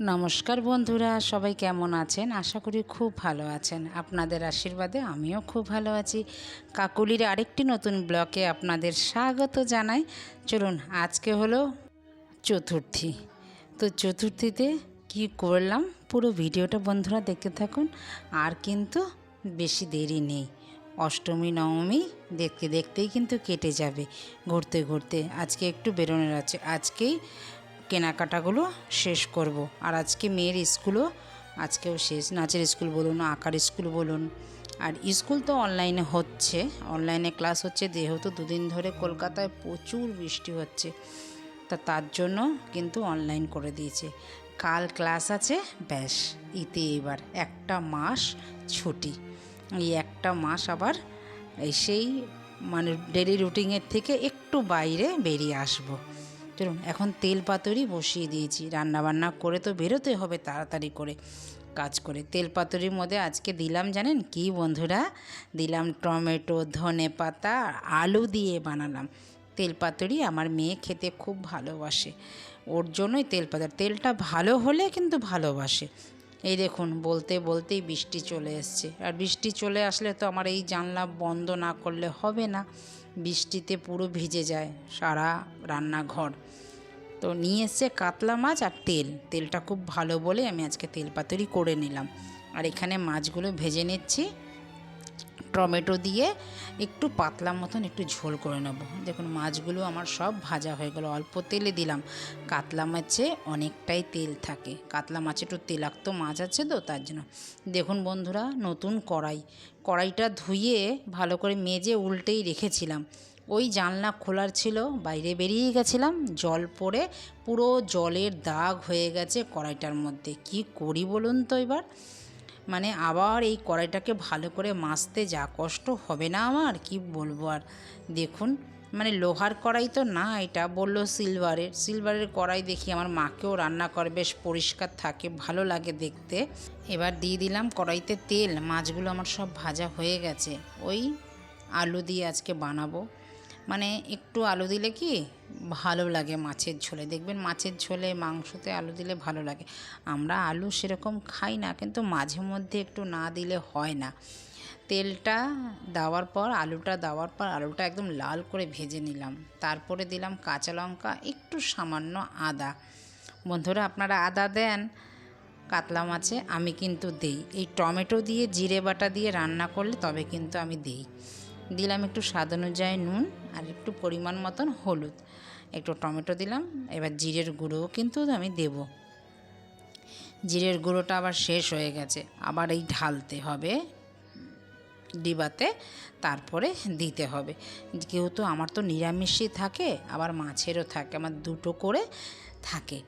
নমস্কার বন্ধুরা, সবাই কেমন আছেন? আশা করি খুব ভালো আছেন। আপনাদের আশীর্বাদে আমিও খুব ভালো আছি। কাকুলির আরেকটি নতুন ব্লকে আপনাদের স্বাগত জানাই। চলুন, আজকে হলো চতুর্থী। তো চতুর্থীতে কি করলাম? পুরো ভিডিওটা বন্ধুরা দেখতে থাকুন। আর কিন্তু বেশি দেরি নেই। অষ্টমী, নবমী দেখতে দেখতেই কিন্তু কেটে যাবে। ঘুরতে ঘুরতে আজকে একটু বেরোনোর আছে। আজকেই কেনাকাটাগুলো শেষ করব। আর আজকে মেয়ের স্কুলও, আজকেও শেষ। নাচের স্কুল বলুন, আঁকার স্কুল বলুন। আর স্কুল তো অনলাইনে হচ্ছে, অনলাইনে ক্লাস হচ্ছে, যেহেতু দুদিন ধরে কলকাতায় প্রচুর বৃষ্টি হচ্ছে, তা তার জন্য কিন্তু অনলাইন করে দিয়েছে। কাল ক্লাস আছে, ব্যাস, ইতে এবার। একটা মাস ছুটি। এই একটা মাস আবার সেই মানে ডেলি রুটিনের থেকে একটু বাইরে বেরিয়ে আসব। চলুন, এখন তেল পাতুরি বসিয়ে দিয়েছি। রান্না বান্না করে তো বেরোতে হবে তাড়াতাড়ি করে কাজ করে। তেল পাতুরির মধ্যে আজকে দিলাম, জানেন কি বন্ধুরা? দিলাম টমেটো, ধনে পাতা আলু দিয়ে বানালাম। তেল পাতুরি আমার মেয়ে খেতে খুব ভালোবাসে। ওর জন্যই তেল পাতা তেলটা ভালো হলে কিন্তু ভালোবাসে। এই দেখুন, বলতে বলতেই বৃষ্টি চলে এসছে। আর বৃষ্টি চলে আসলে তো আমার এই জানলা বন্ধ না করলে হবে না। বৃষ্টিতে পুরো ভিজে যায় সারা রান্নাঘর। তো নিয়ে এসছে কাতলা মাছ আর তেল। তেলটা খুব ভালো বলে আমি আজকে তেল পাতুরি করে নিলাম। আর এখানে মাছগুলো ভেজে নিচ্ছি। টমেটো দিয়ে একটু পাতলা মতন একটু ঝোল করে নেব। দেখুন, মাছগুলো আমার সব ভাজা হয়ে গেল। অল্প তেলে দিলাম। কাতলা মাছে অনেকটাই তেল থাকে। কাতলা মাছে একটু তেলাক্ত মাছ আছে তো, তার জন্য। দেখুন বন্ধুরা, নতুন কড়াই। কড়াইটা ধুয়ে ভালো করে মেজে উল্টেই রেখেছিলাম। ওই জানলা খোলার ছিল, বাইরে বেরিয়ে গেছিলাম। জল পড়ে পুরো জলের দাগ হয়ে গেছে কড়াইটার মধ্যে। কি করি বলুন তো এবার? মানে আবার এই কড়াইটাকে ভালো করে মাজতে যা কষ্ট হবে না আমার, কি বলব আর? দেখুন মানে লোহার কড়াই তো না এটা, বলল সিলভারের। সিলভারের কড়াই দেখি আমার মাকেও রান্না করে, বেশ পরিষ্কার থাকে, ভালো লাগে দেখতে। এবার দিয়ে দিলাম কড়াইতে তেল, মাছগুলো আমার সব ভাজা হয়ে গেছে। ওই আলু দিয়ে আজকে বানাবো। মানে একটু আলু দিলে কি ভালো লাগে মাছের ঝোলে। দেখবেন মাছের ঝোলে মাংসতে আলু দিলে ভালো লাগে। আমরা আলু সেরকম খাই না, কিন্তু মাঝে মধ্যে একটু না দিলে হয় না। তেলটা দেওয়ার পর, আলুটা দেওয়ার পর, আলুটা একদম লাল করে ভেজে নিলাম। তারপরে দিলাম কাঁচা লঙ্কা, একটু সামান্য আদা। বন্ধুরা, আপনারা আদা দেন, কাতলা মাছে আমি কিন্তু দেই। এই টমেটো দিয়ে, জিরে বাটা দিয়ে রান্না করলে তবে কিন্তু আমি দিই। দিলাম একটু স্বাদ অনুযায়ী নুন আর একটু পরিমাণ মতন হলুদ। একটু টমেটো দিলাম, এবার জিরের গুঁড়োও কিন্তু আমি দেব। জিরের গুঁড়োটা আবার শেষ হয়ে গেছে, আবার এই ঢালতে হবে, ডিবাতে তারপরে দিতে হবে। যেহেতু আমার তো নিরামিষই থাকে, আবার মাছেরও থাকে, আমার দুটো করে থাকে।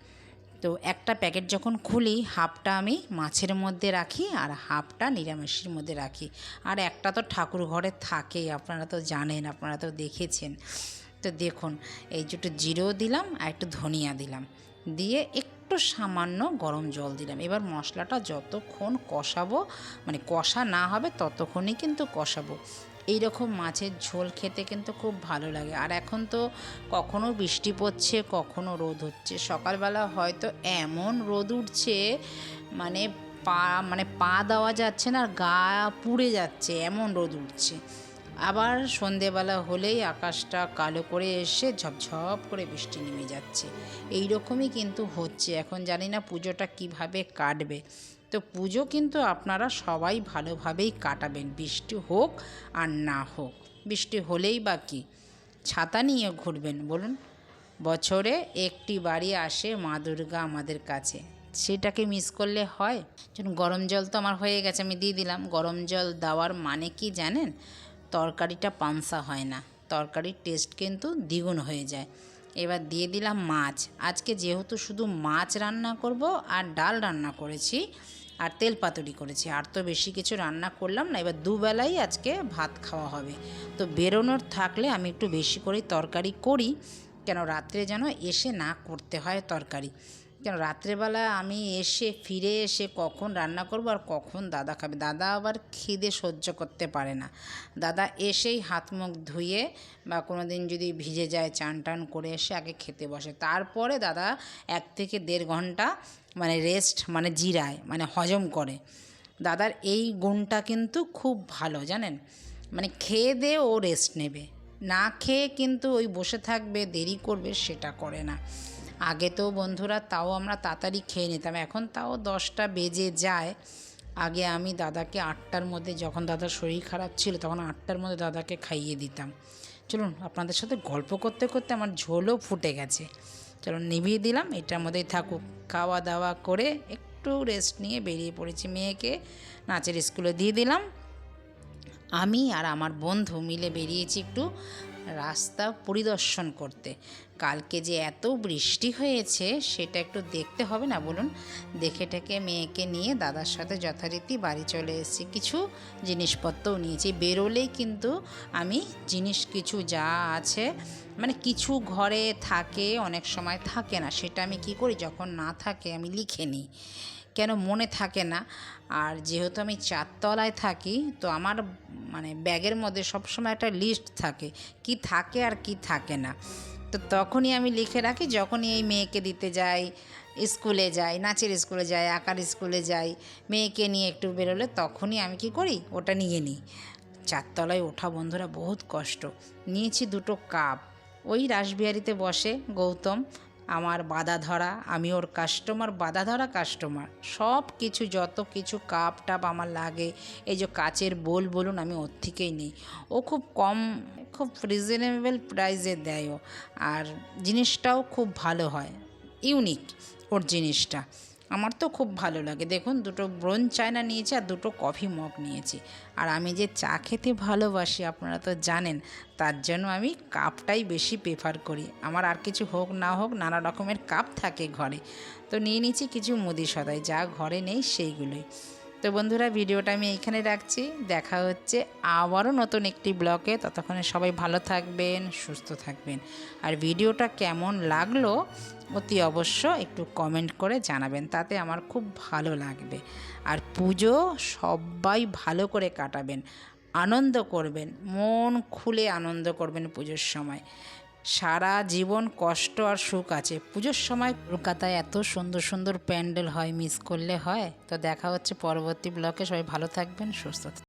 তো একটা প্যাকেট যখন খুলি, হাফটা আমি মাছের মধ্যে রাখি আর হাফটা নিরামিষের মধ্যে রাখি। আর একটা তো ঠাকুর ঘরে থাকেই, আপনারা তো জানেন, আপনারা তো দেখেছেন। তো দেখুন, এই দুটো জিরেও দিলাম আর একটু ধনিয়া দিলাম। দিয়ে একটু সামান্য গরম জল দিলাম। এবার মশলাটা যতক্ষণ কষাবো মানে কষা না হবে ততক্ষণই কিন্তু কষাবো। এই রকম মাছের ঝোল খেতে কিন্তু খুব ভালো লাগে। আর এখন তো কখনো বৃষ্টি পড়ছে, কখনো রোদ হচ্ছে। সকালবেলা হয়তো এমন রোদ উঠছে মানে পা মানে পা দেওয়া যাচ্ছে না, আর গা পুড়ে যাচ্ছে, এমন রোদ উঠছে। আবার সন্ধেবেলা হলেই আকাশটা কালো করে এসে ঝপঝপ করে বৃষ্টি নেমে যাচ্ছে। এই রকমই কিন্তু হচ্ছে। এখন জানি না পুজোটা কীভাবে কাটবে। তো পুজো কিন্তু আপনারা সবাই ভালোভাবেই কাটাবেন। বৃষ্টি হোক আর না হোক। বৃষ্টি হলেই বা কী? ছাতা নিয়ে ঘুরবেন, বলুন। বছরে একটি বাড়ি আসে মা দুর্গা আমাদের কাছে। সেটাকে মিস করলে হয়? গরম জল তো আমার হয়ে গেছে, আমি দিয়ে দিলাম। গরম জল দেওয়ার মানে কি জানেন? তরকারিটা পানসা হয় না। তরকারির টেস্ট কিন্তু দ্বিগুণ হয়ে যায়। এবার দিয়ে দিলাম মাছ। আজকে যেহেতু শুধু মাছ রান্না করব আর ডাল রান্না করেছি আর তেল পাতুরি করেছি, আর তো বেশি কিছু রান্না করলাম না। এবার দুবেলাই আজকে ভাত খাওয়া হবে। তো বেরোনোর থাকলে আমি একটু বেশি করেই তরকারি করি, কেন রাত্রে যেন এসে না করতে হয় তরকারি। কেন? রাত্রেবেলা আমি এসে ফিরে এসে কখন রান্না করব আর কখন দাদা খাবে? দাদা আবার খিদে সহ্য করতে পারে না। দাদা এসেই হাত মুখ ধুয়ে বা কোনো দিন যদি ভিজে যায়, চান টান করে এসে আগে খেতে বসে। তারপরে দাদা এক থেকে দেড় ঘণ্টা মানে রেস্ট মানে জিরায় মানে হজম করে। দাদার এই গুণটা কিন্তু খুব ভালো, জানেন? মানে খেয়ে দিয়ে ও রেস্ট নেবে। না খেয়ে কিন্তু ওই বসে থাকবে, দেরি করবে, সেটা করে না। আগে তো বন্ধুরা তাও আমরা তাড়াতাড়ি খেয়ে নিতাম, এখন তাও দশটা বেজে যায়। আগে আমি দাদাকে আটটার মধ্যে, যখন দাদার শরীর খারাপ ছিল, তখন আটটার মধ্যে দাদাকে খাইয়ে দিতাম। চলুন, আপনাদের সাথে গল্প করতে করতে আমার ঝোলও ফুটে গেছে। চলুন, নিভিয়ে দিলাম, এটার মধ্যেই থাকুক। খাওয়া দাওয়া করে একটু রেস্ট নিয়ে বেরিয়ে পড়েছি মেয়েকে, নাচের স্কুলে দিয়ে দিলাম। আমি আর আমার বন্ধু মিলে বেরিয়েছি একটু রাস্তা পরিদর্শন করতে। কালকে যে এত বৃষ্টি হয়েছে, সেটা একটু দেখতে হবে না, বলুন। দেখে টেকে মেয়েকে নিয়ে দাদার সাথে যথারীতি বাড়ি চলে এসেছি। কিছু জিনিসপত্রও নিয়েছি। বেরোলেই কিন্তু আমি জিনিস, কিছু যা আছে মানে কিছু ঘরে থাকে, অনেক সময় থাকে না। সেটা আমি কি করি? যখন না থাকে, আমি লিখে নিই। কেন মনে থাকে না? আর যেহেতু আমি চারতলায় থাকি, তো আমার মানে ব্যাগের মধ্যে সবসময় একটা লিস্ট থাকে, কি থাকে আর কি থাকে না। তো তখনই আমি লিখে রাখি, যখনই এই মেয়েকে দিতে যাই, স্কুলে যাই, নাচের স্কুলে যাই, আঁকার স্কুলে যাই, মেয়েকে নিয়ে একটু বেরোলে তখনই আমি কি করি, ওটা নিয়ে নিই। চারতলায় ওঠা বন্ধুরা বহুত কষ্ট। নিয়েছি দুটো কাপ ওই রাসবিহারিতে বসে গৌতম আমার বাধা ধরা আমি ওর কাস্টমার বাধা ধরা কাস্টমার সব কিছু, যত কিছু কাপ টাপ আমার লাগে, এই যে কাচের বোল বলুন, আমি ওর থেকেই নিই। ও খুব কম, খুব রিজনেবল প্রাইসে দেয় ও। আর জিনিসটাও খুব ভালো হয় ইউনিক ওর জিনিসটা। আমার তো খুব ভালো লাগে। দেখুন, দুটো ব্রোন চায়না নিয়েছি আর দুটো কফি মগ নিয়েছি। আর আমি যে চা খেতে ভালোবাসি, আপনারা তো জানেন, তার জন্য আমি কাপটাই বেশি প্রেফার করি। আমার আর কিছু হোক না হোক, নানা রকমের কাপ থাকে ঘরে। তো নিয়ে নিয়েছি কিছু মুদি সদাই যা ঘরে নেই সেইগুলোই। তো বন্ধুরা, ভিডিওটা আমি এইখানে রাখছি। দেখা হচ্ছে আবারও নতুন একটি ব্লগে। ততক্ষণে সবাই ভালো থাকবেন, সুস্থ থাকবেন। আর ভিডিওটা কেমন লাগল অতি অবশ্য একটু কমেন্ট করে জানাবেন। তাতে আমার খুব ভালো লাগবে। আর পুজো সবাই ভালো করে কাটাবেন, আনন্দ করবেন, মন খুলে আনন্দ করবেন পুজোর সময়। সারা জীবন কষ্ট আর সুখ আছে। পুজোর সময় কলকাতায় এত সুন্দর সুন্দর প্যান্ডেল হয়, মিস করলে হয়। তো দেখা হচ্ছে পরবর্তী ব্লকে। সবাই ভালো থাকবেন, সুস্থ